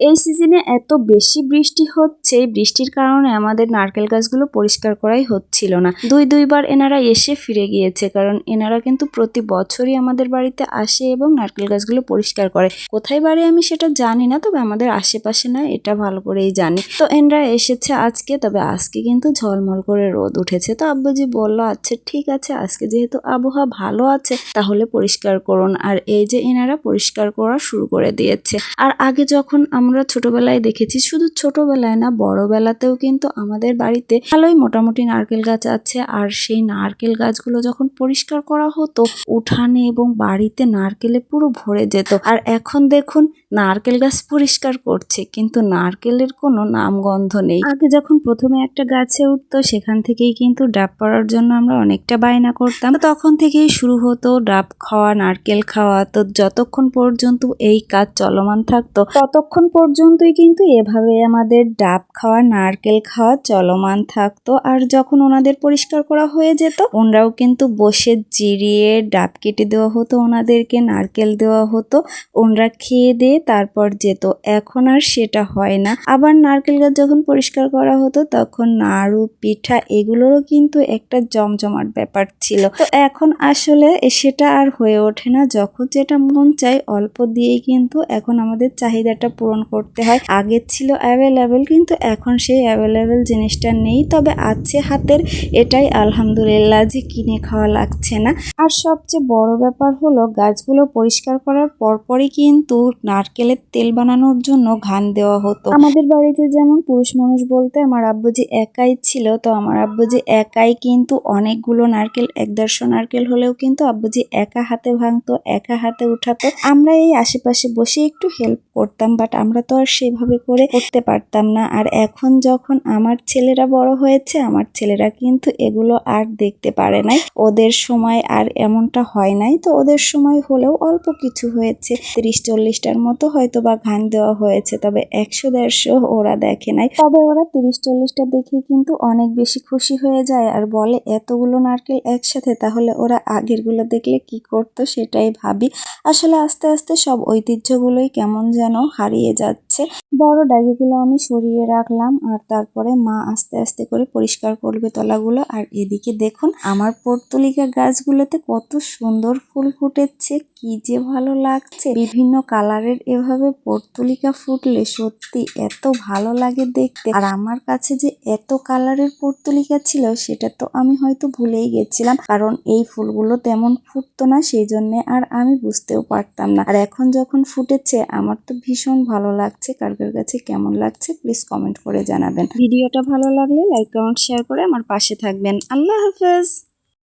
এই সিজনে এত বেশি বৃষ্টি হচ্ছে বৃষ্টির কারণে আমাদের নারকেল গাছগুলো পরিষ্কার করাই হচ্ছিল না। দুই, দুইবার এনারা এসে ফিরে গিয়েছে, কারণ এনারা কিন্তু প্রতি বছরই আমাদের বাড়িতে আসে এবং নারকেল গাছগুলো পরিষ্কার করে। কোথায় বাড়ি আমি সেটা জানি না, তবে আমাদের আশেপাশে না, এটা ভালো করেই জানি। তো এনারা এসেছে আজকে, তবে আজকে কিন্তু ঝলমল করে রোদ উঠেছে। তো আব্বুজি বলল আচ্ছা ঠিক আছে, আজকে যেহেতু আবহাওয়া ভালো আছে, তাহলে পরিষ্কার করুন। আর এই যে এনারা পরিষ্কার করা শুরু করে দিয়েছে। আর আগে যখন আমরা ছোটবেলায় দেখেছি। শুধু ছোটবেলায় না, বড়বেলাতেও কিন্তু আমাদের বাড়িতে ভালোই মোটামুটি নারকেল গাছ আছে। আর সেই নারকেল গাছগুলো যখন পরিষ্কার করা হতো, উঠানে এবং বাড়িতে নারকেলে পুরো ভরে যেত। আর এখন দেখুন নারকেল গাছ পরিষ্কার করছে, কিন্তু নারকেলের কোনো নামগন্ধ নেই। আগে যখন প্রথমে একটা গাছে উঠতো, সেখান থেকেই কিন্তু ডাব পড়ার জন্য আমরা অনেকটা বায়না করতাম। তখন থেকেই শুরু হতো ডাব খাওয়া, নারকেল খাওয়া। তো যতক্ষণ পর্যন্ত এই কাজ চলমান থাকতো, ততক্ষণ পর্যন্তই কিন্তু এভাবে আমাদের ডাব খাওয়া, নারকেল খাওয়া চলমান থাকতো। আর যখন ওনাদের পরিষ্কার করা হয়ে যেত, ওনারাও কিন্তু বসে জিরিয়ে ডাব কেটে দেওয়া হতো, ওনাদেরকে নারকেল দেওয়া হতো। ওনরা খেয়ে দিয়ে তারপর যেত। এখন আর সেটা হয় না। আবার নারকেল গাছ যখন পরিষ্কার করা হতো, তখন নাড়ু, পিঠা এগুলোরও কিন্তু একটা জমজমাট ব্যাপার ছিল। তো এখন আসলে সেটা আর হয়ে ওঠে না। যখন যেটা মন চাই অল্প দিয়েই কিন্তু এখন আমাদের চাহিদাটা পূরণ করতে হয়। আগে ছিল অ্যাভেলেবেল কিন্তু এখন সেই অ্যাভেলেবেল জিনিসটা নেই। তবে আছে হাতের, এটাই আলহামদুলিল্লাহ যে কিনে খাওয়া লাগছে না। আর সবচেয়ে বড় ব্যাপার হলো, গাছগুলো পরিষ্কার করার পরপরই কিন্তু নারকেলের তেল বানানোর জন্য ঘান দেওয়া হতো। আমাদের বাড়িতে যেমন পুরুষ মানুষ বলতে আমার আব্বুজি একাই ছিল, তো আমার আব্বুজি একাই কিন্তু অনেকগুলো নারকেল এক দেড়শো নারকেল হলেও কিন্তু আব্বুজি একা হাতে ভাঙতো, একা হাতে উঠাতো। আমরা এই আশেপাশে বসে একটু হেল্প করতাম বাট আমরা তো আর সেভাবে করে করতে পারতাম না। আর এখন যখন আমার ছেলেরা বড় হয়েছে, আমার ছেলেরা কিন্তু এগুলো আর দেখতে পারে নাই। ওদের সময় আর এমনটা হয় নাই, তো ওদের সময় হলেও অল্প কিছু হয়েছে। তিরিশ, চল্লিশটার মতো হয়তো বা ঘান দেওয়া হয়েছে, তবে একশো দেড়শো ওরা দেখে নাই। তবে ওরা তিরিশ চল্লিশটা দেখে কিন্তু অনেক বেশি খুশি হয়ে যায় আর বলে, এতগুলো নারকেল একসাথে, তাহলে ওরা আগেরগুলো দেখলে কি করতো সেটাই ভাবি। আসলে আস্তে আস্তে সব ঐতিহ্যগুলোই কেমন যেন হারিয়ে যাচ্ছে। বড় ডাগিগুলো আমি সরিয়ে রাখলাম আর তারপরে মা আস্তে আস্তে করে পরিষ্কার করবে তলাগুলো। আর এদিকে দেখুন, আমার পর্তুলিকা গাছগুলোতে কত সুন্দর ফুল ফুটেছে, কি যে ভালো লাগছে। বিভিন্ন কালারের এভাবে পর্তুলিকা ফুটলে সত্যি এত ভালো লাগে দেখতে। আর আমার কাছে যে এত কালারের পর্তুলিকা ছিল, সেটা তো আমি হয়তো ভুলেই গেছিলাম। কারণ এই ফুলগুলো তেমন ফুটতো না, সেই জন্যে আর আমি বুঝতেও পারতাম না। আর এখন যখন ফুটেছে, আমার তো ভীষণ ভালো লাগছে কার কার কাছে কেমন লাগছে প্লিজ কমেন্ট করে জানাবেন। ভিডিওটা ভালো লাগলে লাইক কমেন্ট শেয়ার করে আমার পাশে থাকবেন। আল্লাহ হাফেজ!